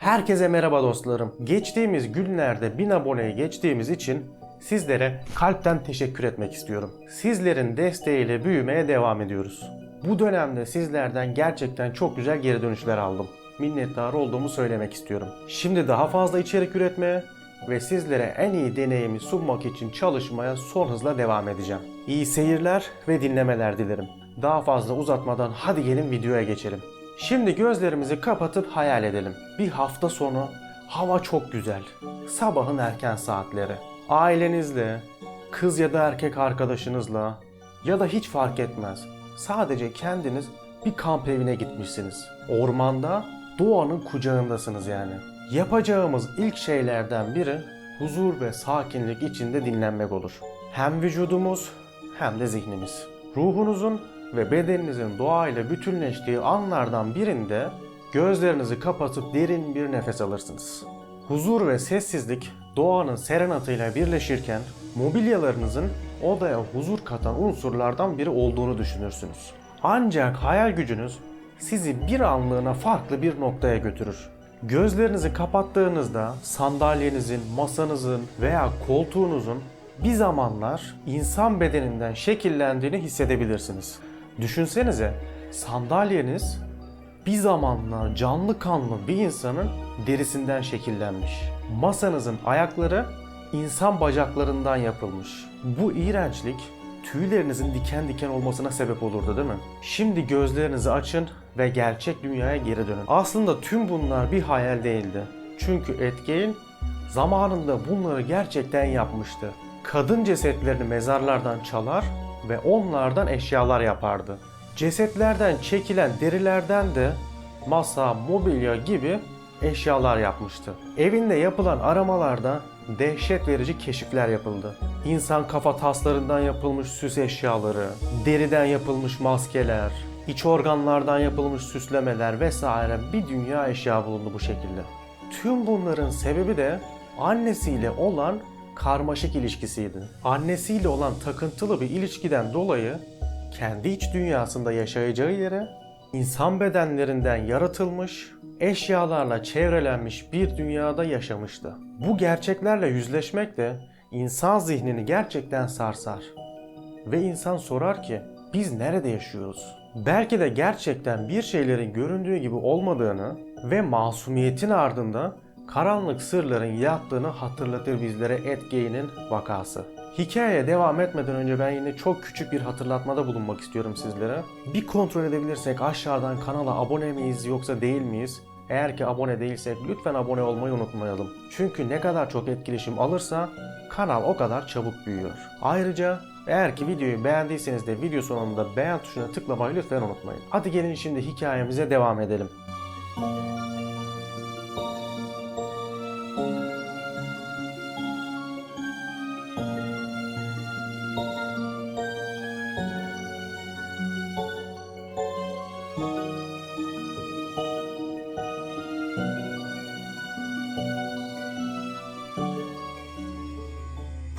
Herkese merhaba dostlarım. Geçtiğimiz günlerde 1000 aboneyi geçtiğimiz için sizlere kalpten teşekkür etmek istiyorum. Sizlerin desteğiyle büyümeye devam ediyoruz. Bu dönemde sizlerden gerçekten çok güzel geri dönüşler aldım. Minnettar olduğumu söylemek istiyorum. Şimdi daha fazla içerik üretmeye ve sizlere en iyi deneyimi sunmak için çalışmaya son hızla devam edeceğim. İyi seyirler ve dinlemeler dilerim. Daha fazla uzatmadan hadi gelin videoya geçelim. Şimdi gözlerimizi kapatıp hayal edelim. Bir hafta sonu hava çok güzel. Sabahın erken saatleri. Ailenizle, kız ya da erkek arkadaşınızla ya da hiç fark etmez. Sadece kendiniz bir kamp evine gitmişsiniz. Ormanda, doğanın kucağındasınız yani. Yapacağımız ilk şeylerden biri huzur ve sakinlik içinde dinlenmek olur. Hem vücudumuz hem de zihnimiz. Ruhunuzun ve bedeninizin doğayla bütünleştiği anlardan birinde gözlerinizi kapatıp derin bir nefes alırsınız. Huzur ve sessizlik doğanın serenatıyla birleşirken mobilyalarınızın odaya huzur katan unsurlardan biri olduğunu düşünürsünüz. Ancak hayal gücünüz sizi bir anlığına farklı bir noktaya götürür. Gözlerinizi kapattığınızda sandalyenizin, masanızın veya koltuğunuzun bir zamanlar insan bedeninden şekillendiğini hissedebilirsiniz. Düşünsenize sandalyeniz bir zamanlar canlı kanlı bir insanın derisinden şekillenmiş. Masanızın ayakları insan bacaklarından yapılmış. Bu iğrençlik tüylerinizin diken diken olmasına sebep olurdu değil mi? Şimdi gözlerinizi açın ve gerçek dünyaya geri dönün. Aslında tüm bunlar bir hayal değildi. Çünkü Etgein zamanında bunları gerçekten yapmıştı. Kadın cesetlerini mezarlardan çalar ve onlardan eşyalar yapardı. Cesetlerden çekilen derilerden de masa, mobilya gibi eşyalar yapmıştı. Evinde yapılan aramalarda dehşet verici keşifler yapıldı. İnsan kafa taslarından yapılmış süs eşyaları, deriden yapılmış maskeler, iç organlardan yapılmış süslemeler vesaire bir dünya eşya bulundu bu şekilde. Tüm bunların sebebi de annesiyle olan karmaşık ilişkisiydi. Annesiyle olan takıntılı bir ilişkiden dolayı kendi iç dünyasında yaşayacağı yere insan bedenlerinden yaratılmış, eşyalarla çevrelenmiş bir dünyada yaşamıştı. Bu gerçeklerle yüzleşmek de insan zihnini gerçekten sarsar. Ve insan sorar ki biz nerede yaşıyoruz? Belki de gerçekten bir şeylerin göründüğü gibi olmadığını ve masumiyetin ardında karanlık sırların yattığını hatırlatır bizlere Edgey'nin vakası. Hikayeye devam etmeden önce ben yine çok küçük bir hatırlatmada bulunmak istiyorum sizlere. Bir kontrol edebilirsek aşağıdan kanala abone miyiz yoksa değil miyiz? Eğer ki abone değilsek lütfen abone olmayı unutmayalım. Çünkü ne kadar çok etkileşim alırsa kanal o kadar çabuk büyüyor. Ayrıca eğer ki videoyu beğendiyseniz de video sonunda beğen tuşuna tıklamayı lütfen unutmayın. Hadi gelin şimdi hikayemize devam edelim.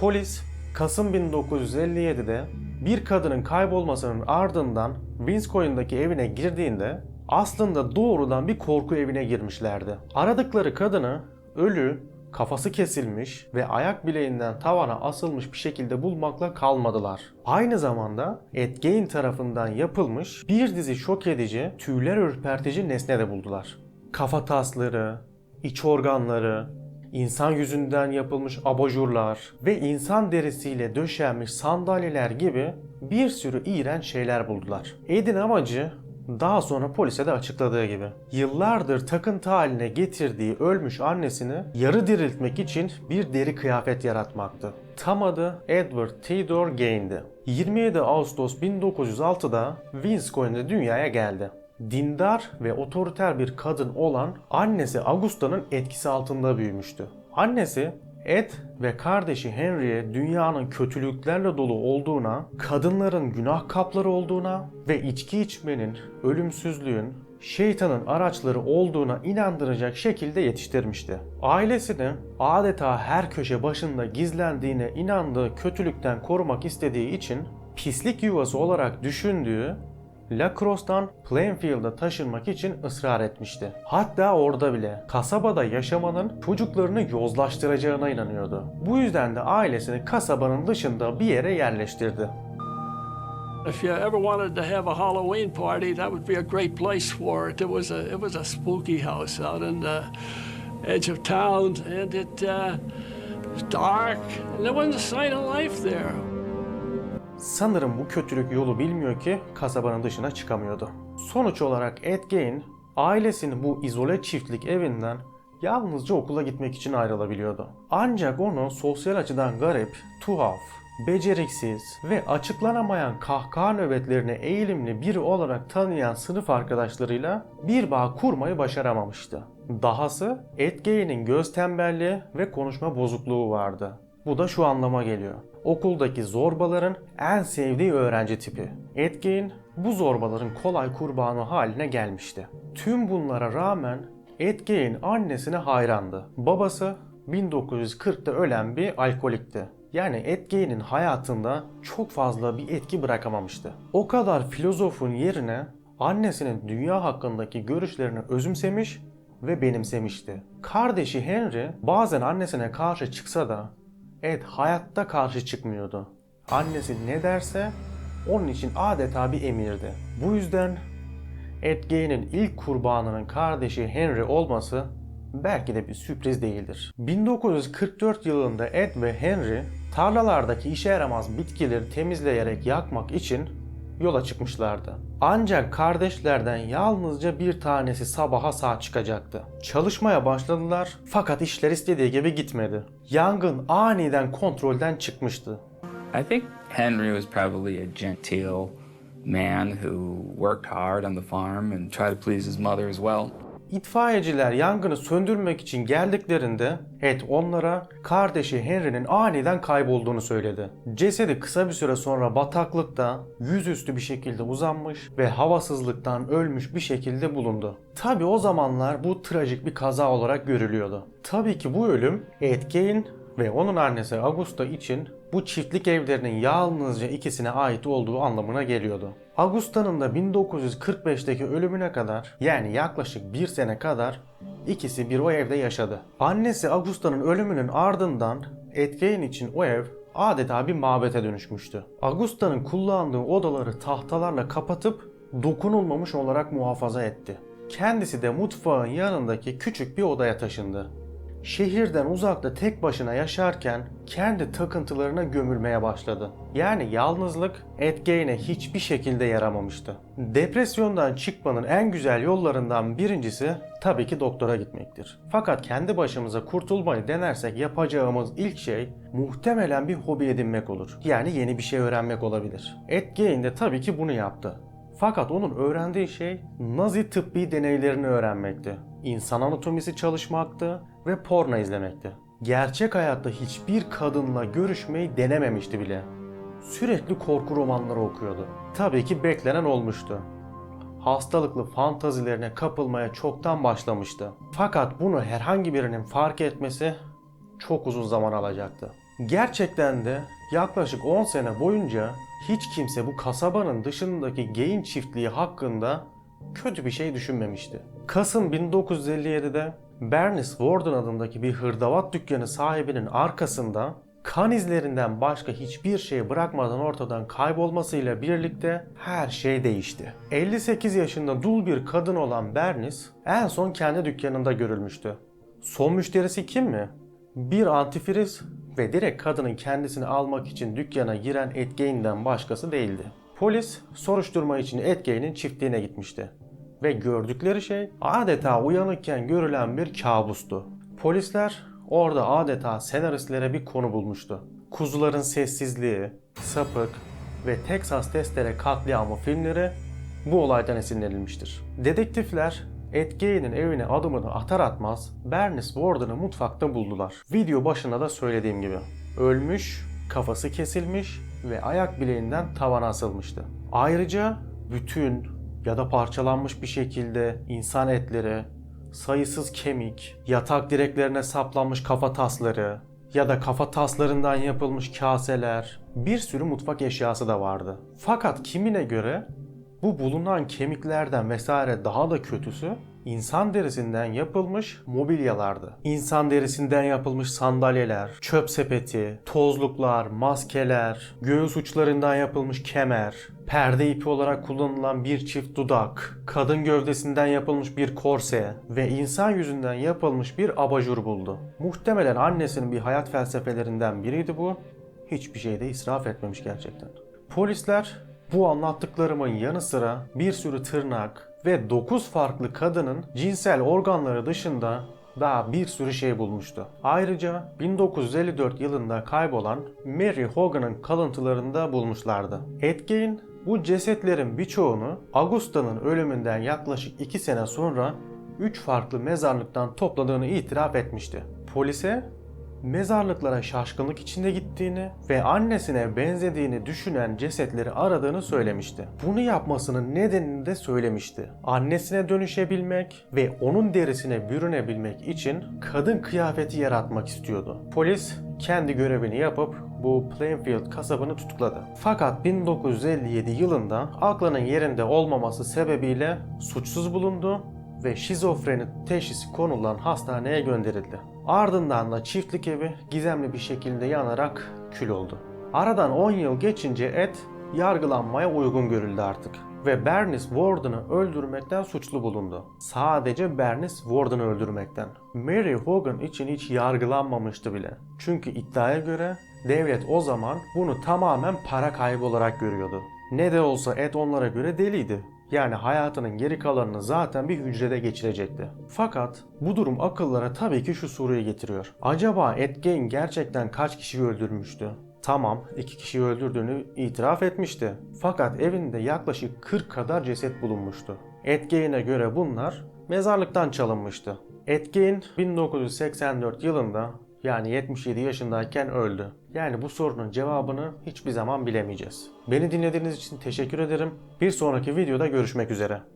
Polis Kasım 1957'de bir kadının kaybolmasının ardından Vinskoy'undaki evine girdiğinde aslında doğrudan bir korku evine girmişlerdi. Aradıkları kadını ölü, kafası kesilmiş ve ayak bileğinden tavana asılmış bir şekilde bulmakla kalmadılar. Aynı zamanda Ed Gein tarafından yapılmış bir dizi şok edici, tüyler ürpertici nesne de buldular. Kafa tasları, iç organları, insan yüzünden yapılmış abajurlar ve insan derisiyle döşenmiş sandalyeler gibi bir sürü iğrenç şeyler buldular. Ed'in amacı daha sonra polise de açıkladığı gibi. Yıllardır takıntı haline getirdiği ölmüş annesini yarı diriltmek için bir deri kıyafet yaratmaktı. Tam adı Edward Theodore Gain'di. 27 Ağustos 1906'da Vinskoy'unda dünyaya geldi dindar ve otoriter bir kadın olan annesi Augusta'nın etkisi altında büyümüştü. Annesi Ed ve kardeşi Henry'e dünyanın kötülüklerle dolu olduğuna, kadınların günah kapları olduğuna ve içki içmenin, ölümsüzlüğün, şeytanın araçları olduğuna inandıracak şekilde yetiştirmişti. Ailesini adeta her köşe başında gizlendiğine inandığı kötülükten korumak istediği için pislik yuvası olarak düşündüğü La Crosse'dan Plainfield'a taşınmak için ısrar etmişti. Hatta orada bile kasabada yaşamanın çocuklarını yozlaştıracağına inanıyordu. Bu yüzden de ailesini kasabanın dışında bir yere yerleştirdi. If you ever wanted to have a Halloween party, that would be a great place for it. It was a it was a spooky house out in the edge of town, and it uh, was dark, and there wasn't a sign of life there. Sanırım bu kötülük yolu bilmiyor ki kasabanın dışına çıkamıyordu. Sonuç olarak Ed Gein ailesinin bu izole çiftlik evinden yalnızca okula gitmek için ayrılabiliyordu. Ancak onu sosyal açıdan garip, tuhaf, beceriksiz ve açıklanamayan kahkaha nöbetlerine eğilimli biri olarak tanıyan sınıf arkadaşlarıyla bir bağ kurmayı başaramamıştı. Dahası Ed Gein'in göz tembelliği ve konuşma bozukluğu vardı. Bu da şu anlama geliyor. Okuldaki zorbaların en sevdiği öğrenci tipi. Ed Gein bu zorbaların kolay kurbanı haline gelmişti. Tüm bunlara rağmen Ed Gein annesine hayrandı. Babası 1940'ta ölen bir alkolikti. Yani Ed Gein'in hayatında çok fazla bir etki bırakamamıştı. O kadar filozofun yerine annesinin dünya hakkındaki görüşlerini özümsemiş ve benimsemişti. Kardeşi Henry bazen annesine karşı çıksa da Ed hayatta karşı çıkmıyordu. Annesi ne derse onun için adeta bir emirdi. Bu yüzden Ed Gein'in ilk kurbanının kardeşi Henry olması belki de bir sürpriz değildir. 1944 yılında Ed ve Henry tarlalardaki işe yaramaz bitkileri temizleyerek yakmak için yola çıkmışlardı. Ancak kardeşlerden yalnızca bir tanesi sabaha sağ çıkacaktı. Çalışmaya başladılar fakat işler istediği gibi gitmedi. Yangın aniden kontrolden çıkmıştı. I think Henry was probably a genteel man who worked hard on the farm and tried to please his mother as well. İtfaiyeciler yangını söndürmek için geldiklerinde Ed onlara kardeşi Henry'nin aniden kaybolduğunu söyledi. Cesedi kısa bir süre sonra bataklıkta yüzüstü bir şekilde uzanmış ve havasızlıktan ölmüş bir şekilde bulundu. Tabi o zamanlar bu trajik bir kaza olarak görülüyordu. Tabii ki bu ölüm Ed Gein ve onun annesi Augusta için bu çiftlik evlerinin yalnızca ikisine ait olduğu anlamına geliyordu. Augusta'nın da 1945'teki ölümüne kadar yani yaklaşık bir sene kadar ikisi bir o evde yaşadı. Annesi Augusta'nın ölümünün ardından Etkein için o ev adeta bir mabete dönüşmüştü. Augusta'nın kullandığı odaları tahtalarla kapatıp dokunulmamış olarak muhafaza etti. Kendisi de mutfağın yanındaki küçük bir odaya taşındı şehirden uzakta tek başına yaşarken kendi takıntılarına gömülmeye başladı. Yani yalnızlık Ed Gein'e hiçbir şekilde yaramamıştı. Depresyondan çıkmanın en güzel yollarından birincisi tabii ki doktora gitmektir. Fakat kendi başımıza kurtulmayı denersek yapacağımız ilk şey muhtemelen bir hobi edinmek olur. Yani yeni bir şey öğrenmek olabilir. Ed Gein de tabii ki bunu yaptı. Fakat onun öğrendiği şey Nazi tıbbi deneylerini öğrenmekti. İnsan anatomisi çalışmaktı ve porno izlemekti. Gerçek hayatta hiçbir kadınla görüşmeyi denememişti bile. Sürekli korku romanları okuyordu. Tabii ki beklenen olmuştu. Hastalıklı fantazilerine kapılmaya çoktan başlamıştı. Fakat bunu herhangi birinin fark etmesi çok uzun zaman alacaktı. Gerçekten de yaklaşık 10 sene boyunca hiç kimse bu kasabanın dışındaki geyin çiftliği hakkında kötü bir şey düşünmemişti. Kasım 1957'de Bernice Warden adındaki bir hırdavat dükkanı sahibinin arkasında kan izlerinden başka hiçbir şey bırakmadan ortadan kaybolmasıyla birlikte her şey değişti. 58 yaşında dul bir kadın olan Bernice en son kendi dükkanında görülmüştü. Son müşterisi kim mi? Bir antifriz ve direkt kadının kendisini almak için dükkana giren Ed Gein'den başkası değildi. Polis soruşturma için Ed Gein'in çiftliğine gitmişti. Ve gördükleri şey adeta uyanıkken görülen bir kabustu. Polisler orada adeta senaristlere bir konu bulmuştu. Kuzuların sessizliği, sapık ve Texas testere katliamı filmleri bu olaydan esinlenilmiştir. Dedektifler Ed Gein'in evine adımını atar atmaz Bernice Warden'ı mutfakta buldular. Video başında da söylediğim gibi. Ölmüş, kafası kesilmiş ve ayak bileğinden tavana asılmıştı. Ayrıca bütün ya da parçalanmış bir şekilde insan etleri, sayısız kemik, yatak direklerine saplanmış kafa tasları ya da kafa taslarından yapılmış kaseler, bir sürü mutfak eşyası da vardı. Fakat kimine göre Bu bulunan kemiklerden vesaire daha da kötüsü insan derisinden yapılmış mobilyalardı. İnsan derisinden yapılmış sandalyeler, çöp sepeti, tozluklar, maskeler, göğüs uçlarından yapılmış kemer, perde ipi olarak kullanılan bir çift dudak, kadın gövdesinden yapılmış bir korse ve insan yüzünden yapılmış bir abajur buldu. Muhtemelen annesinin bir hayat felsefelerinden biriydi bu. Hiçbir şeyde israf etmemiş gerçekten. Polisler bu anlattıklarımın yanı sıra bir sürü tırnak ve 9 farklı kadının cinsel organları dışında daha bir sürü şey bulmuştu. Ayrıca 1954 yılında kaybolan Mary Hogan'ın kalıntılarını da bulmuşlardı. Ed Gein bu cesetlerin birçoğunu Augusta'nın ölümünden yaklaşık 2 sene sonra 3 farklı mezarlıktan topladığını itiraf etmişti. Polise mezarlıklara şaşkınlık içinde gittiğini ve annesine benzediğini düşünen cesetleri aradığını söylemişti. Bunu yapmasının nedenini de söylemişti. Annesine dönüşebilmek ve onun derisine bürünebilmek için kadın kıyafeti yaratmak istiyordu. Polis kendi görevini yapıp bu Plainfield kasabını tutukladı. Fakat 1957 yılında aklının yerinde olmaması sebebiyle suçsuz bulundu ve şizofreni teşhisi konulan hastaneye gönderildi. Ardından da çiftlik evi gizemli bir şekilde yanarak kül oldu. Aradan 10 yıl geçince Ed yargılanmaya uygun görüldü artık ve Bernice Warden'ı öldürmekten suçlu bulundu. Sadece Bernice Warden'ı öldürmekten. Mary Hogan için hiç yargılanmamıştı bile. Çünkü iddiaya göre devlet o zaman bunu tamamen para kaybı olarak görüyordu. Ne de olsa Ed onlara göre deliydi. Yani hayatının geri kalanını zaten bir hücrede geçirecekti. Fakat bu durum akıllara tabii ki şu soruyu getiriyor. Acaba Ed Gein gerçekten kaç kişiyi öldürmüştü? Tamam, iki kişiyi öldürdüğünü itiraf etmişti. Fakat evinde yaklaşık 40 kadar ceset bulunmuştu. Ed Gein'e göre bunlar mezarlıktan çalınmıştı. Ed Gein 1984 yılında yani 77 yaşındayken öldü. Yani bu sorunun cevabını hiçbir zaman bilemeyeceğiz. Beni dinlediğiniz için teşekkür ederim. Bir sonraki videoda görüşmek üzere.